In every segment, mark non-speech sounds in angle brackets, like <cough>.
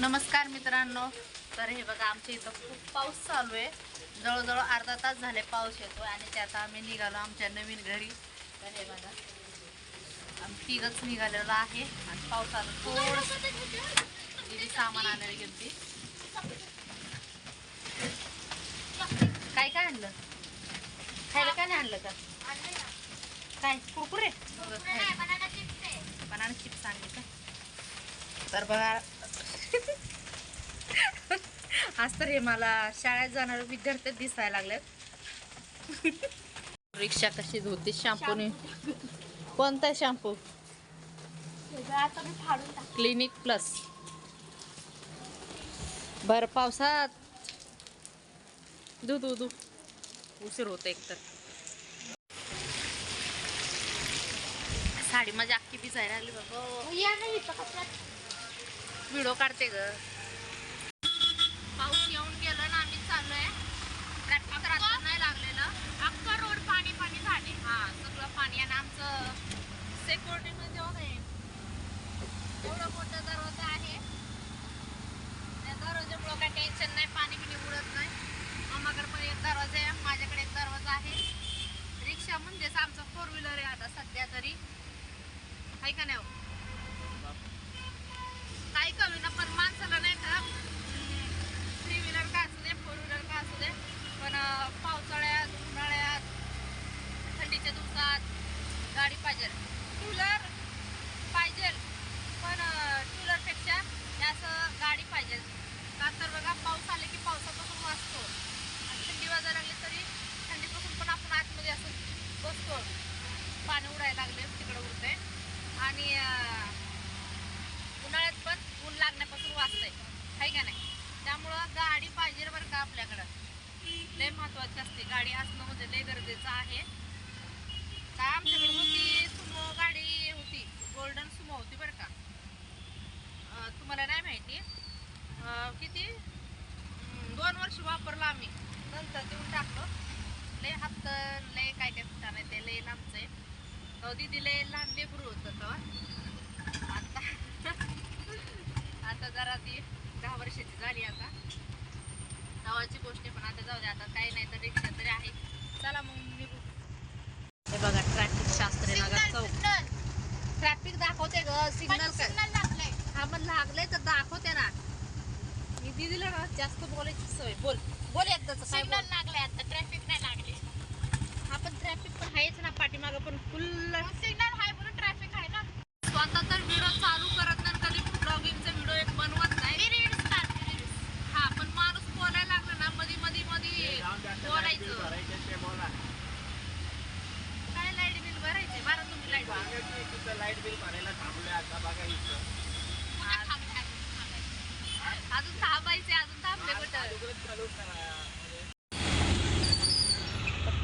नमस्कार मित्रांनो. तर हे बघा आमच्या इथं खूप पाऊस चालू आहे. जवळजवळ अर्धा तास झाले पाऊस येतो आणि त्यात आम्ही निघालो आमच्या नवीन घरी. तर हे बघा आम्ही तिघच निघालेलो आहे आणि पावसाला थोडं सामान आणायला गेलती. काय काय आणलं? खायला काय नाही आणलं का? काय कुरकुरे? बनाना चिप्स आणले का? तर बघा <laughs> आज तर हे मला शाळेत जाणारे विद्यार्थी दिसायला लागलेत. रिक्षा कशी धुते? शॅम्पूने कोणता शॅम्पू? आता मी फाडून टाक क्लिनिक प्लस. भर पावसात. धू धू धू. उशीर होते एकतर साडी माझी अख्खी भिजायला लागली बाबा या नाही इथं कपड्यात व्हिडिओ काढते ग. पाऊस येऊन गेला ना आम्ही चाललोय. ट्रॅफिक रास्ता नाही लागलेलं. अख्खा रोड पाणी पाणी झाले. हा सगळं पाणी आणि आमचं सेक्युरिटी मध्ये बघा हे. एवढं मोठं दरवाजा आहे. त्या दरवाजामुळं काय टेन्शन नाही पाणी बिणी उडत नाही. मामाकडे पण एक दरवाजा आहे माझ्याकडे एक दरवाजा आहे. रिक्षा म्हणजेच आमचं फोर व्हीलर आहे आता सध्या तरी. आहे का नाही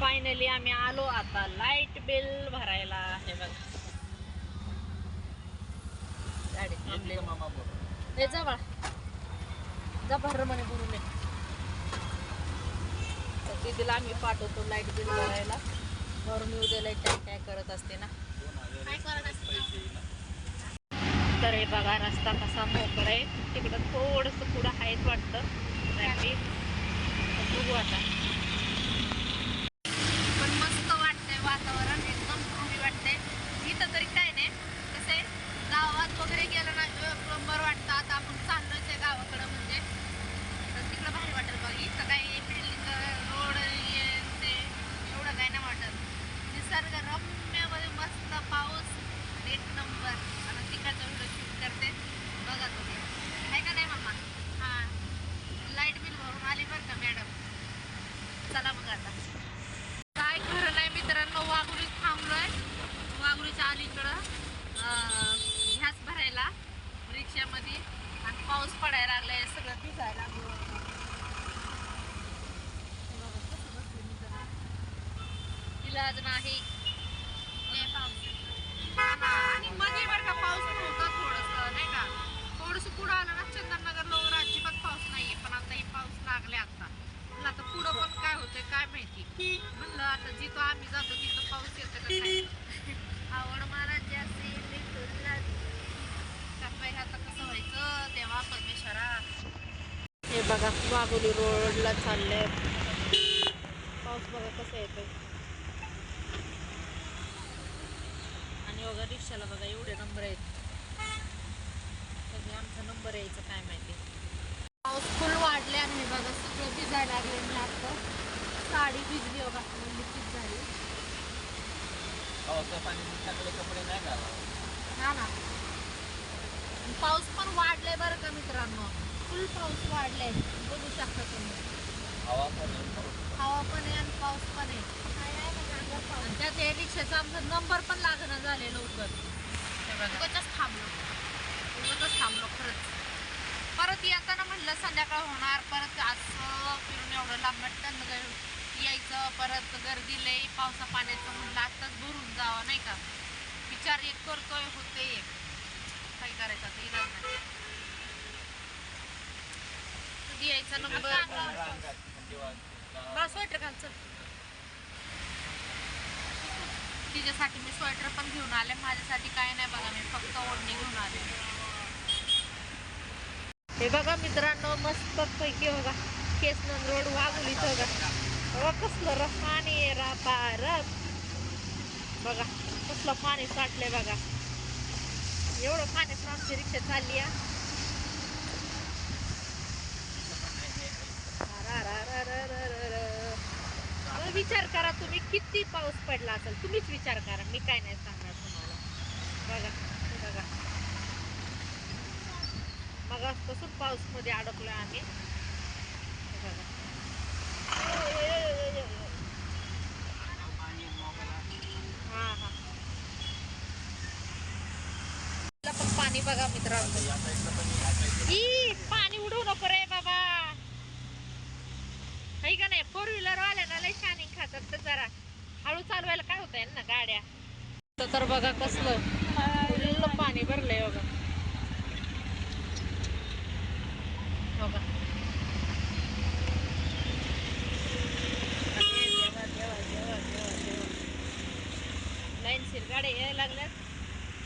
फायनली आम्ही आलो आता लाइट बिल भरायला. हे बघ. बोल ए जा बाळा. जा भर म्हणे ये तर दीदीला आम्ही पाठवतो लाइट बिल भरायला. भरून दे लाइट काय काय करत असते ना. काय करत असते? तर हे बघा रस्ता कसा मोकळा आहे. तिकडं थोडंसं पुढं आहेच वाटतं. ट्रॅफिक बघू आता पण मस्त वाटतंय वातावरण एकदम भारी वाटतंय इथं तरी काय नाही कसं आहे गावात वगैरे गेलं ना बरं वाटतं आता आपण चाललोच आहे गावाकडं म्हणजे तर तिकडं भारी वाटेल बघ इथं काय बिल्डिंग रोड ते एवढं काय नाही वाटत निसर्ग रम्यमध्ये मस्त पाऊस आणि एक नंबर आणि तिकडचा व्हिडिओ शूट करते बघा तुम्ही आहे का नाही मम्मा हां लाइट बिल भरून आली बरं का मॅडम चला मग आता काय खरं नाही मित्रांनो वाघुरीत थांबलोय वाघुरीच्या अलीकडं अं, ह्याच भरायला रिक्षामध्ये आणि पाऊस पडायला लागलाय भिजायला इलाज नाही आणि मध्ये बरं का पाऊस पण होता थोडस नाही का थोडस पुढं आलं ना चंदननगर लोवर अजिबात पाऊस नाहीये पण आता हे पाऊस लागले आता म्हणलं आता पुढं पण काय होतंय काय माहिती म्हणलं आता जिथं आम्ही जातो तिथं पाऊस येतो का काय आवड मला जास्त आता कसं व्हायचं देवा परमेश्वरा बघा वाघोली रोडला चालले पाऊस बघा कसा येतोय. आणि बघा रिक्षाला बघा एवढे नंबर आहेत. कधी आमचा नंबर यायचा काय माहिती. पाऊस फुल वाढले आणि बघा सगळं भिजायला लागले मी आता. साडी भिजली बघा तीच झाली पावसा पाणी कपडे नाही हा ना. पाऊस पण वाढलाय बरं का मित्रांनो. फुल पाऊस वाढलाय. बघू शकता तुम्ही. हवा पण. हवा पण आहे आणि पाऊस पण आहे. आणि त्यात हे रिक्षाचा आमचा नंबर पण लागणं झाले लवकर. उगाचच थांबलो. उगाचच थांबलो खरंच. परत येताना म्हणलं संध्याकाळ होणार. परत असं फिरून एवढं लांब वाटतं यायचं. परत गर्दी लई पावसा पाण्याचं म्हणलं आत्ताच भरून जावं नाही का? विचार एक करतोय होते एक. काय करायचं आता? इलाज नाही. कधी यायचा नंबर? मला स्वेटर घालचं तिच्यासाठी मी स्वेटर पण घेऊन आले. माझ्यासाठी काय नाही बघा मी फक्त ओढणी घेऊन आले. हे बघा मित्रांनो मस्त पैकी बघा. केसनंद रोड वागुलीच बघा. कसलं र पाणी आहे बघा कसलं पाणी साठलंय बघा. एवढं पाण्यात आमची रिक्षा चालली आहे. विचार करा तुम्ही किती पाऊस पडला असेल तुम्हीच विचार करा मी काय नाही सांगणार तुम्हाला. बघा बघा. मग आजपासून पाऊसमध्ये अडकलो आम्ही. बघा. हा हा. पण पाणी बघा मित्रांनो. ई पाणी उडवू नको रे बाबा. है का नाही? फोर व्हीलर वाल्याना ना शानिंग खातात तर जरा हळू चालवायला काय होतंय ना गाड्या. तर बघा कसलं. फुल्ल पाणी भरलंय बघा. बघा. देवा, लाईनशीर गाड्या यायला लागल्यात.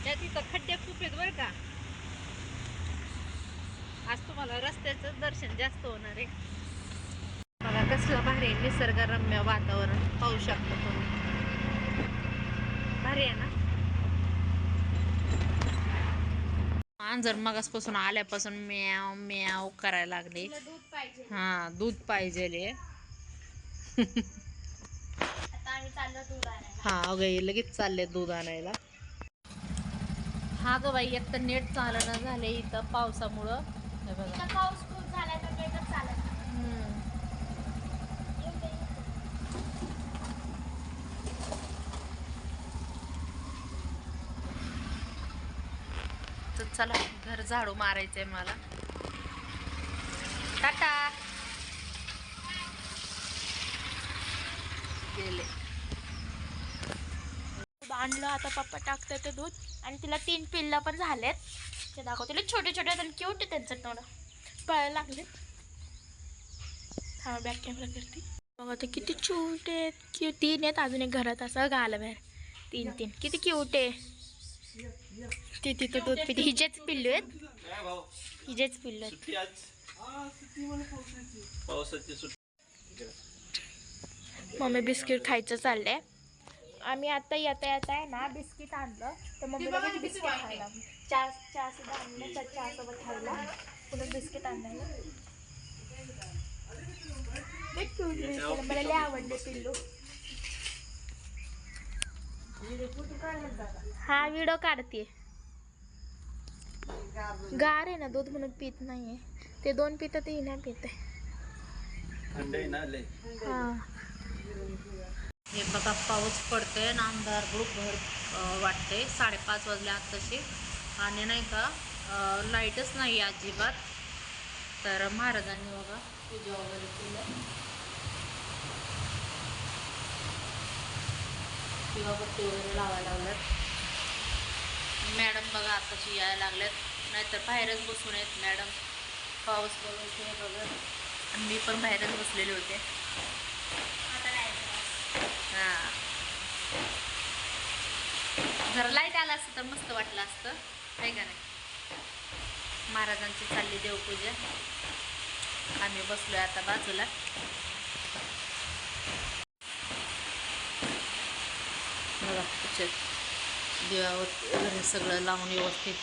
त्या तिथं खड्डे खूप आहेत बरं का. आज तुम्हाला रस्त्याचं दर्शन जास्त होणार आहे. बघा कसलं भारी निसर्गरम्य वातावरण पाहू शकता तुम्ही. भारी आहे ना मांजर मगासपासून आल्यापासून म्याव म्याव करायला लागले. तुला दूध पाहिजे. हा दूध पाहिजे हा अगं लगेच चालले दूध आणायला. हा ग बाई एक तर नेट चालणं झाले इथं पावसामुळं. बघा. पाऊस खूप झालाय तर नेटच चालत नाही. हम्म. येऊन दे, येऊन दे. तर चला घर झाडू मारायचंय मला. टाटा. गेले. बांधलं आणलं आता पप्पा टाकतोय ते दूध. आणि तिला तीन पिल्लं पण झालेत. ते दाखवतील. छोटे छोटे आहेत आणि क्यूट त्यांचं तोंड. पळायला लागले. हा बॅक कॅमेरा करते बघा ते किती छोटे आहेत. क्यू तीन आहेत अजून एक घरात. असं गालं बाहेर. तीन तीन. किती क्यूट आहे. ते तिथं दूध पिते. हिजेच पिल्लू आहेत. हिजेच पिल्लू आहेत. सुट्टी आज? पावसाची सुट्टी. मम्मी बिस्किट खायचं चाललंय. आम्ही आता येता येता आहे ना बिस्किट आणलं. तर मम्मी बिस्किट खायला. चहा चहा सुद्धा आणलं तर चहा सोबत खायला. पुन्हा बिस्किट आणलं. मला लय आवडले पिल्लू. हा व्हिडिओ काढते गार आहे ना दूध म्हणून पित नाहीये. ते दोन पितं ते पित ना लय. हा. हे बघा पाऊस पडतोय आणि अंधार ग्रुप भर वाटते साडेपाच वाजले आत्ताशी आणि नाही का लाईटच नाही अजिबात. तर महाराजांनी बघा पूजा वगैरे केलं दिवाबत्ती वगैरे लावायला लागल्यात. मॅडम बघा आताशी यायला लागल्यात. नाहीतर बाहेरच बसून आहेत मॅडम. पाऊस बघायचे बघा आणि मी पण बाहेरच बसलेले होते. हा. जरा लाइट आला असतं तर मस्त वाटलं असतं. आहे का नाही? महाराजांची चालली देवपूजा. आम्ही बसलोय आता बाजूला. बघा त्याच्यात सगळं लावून व्यवस्थित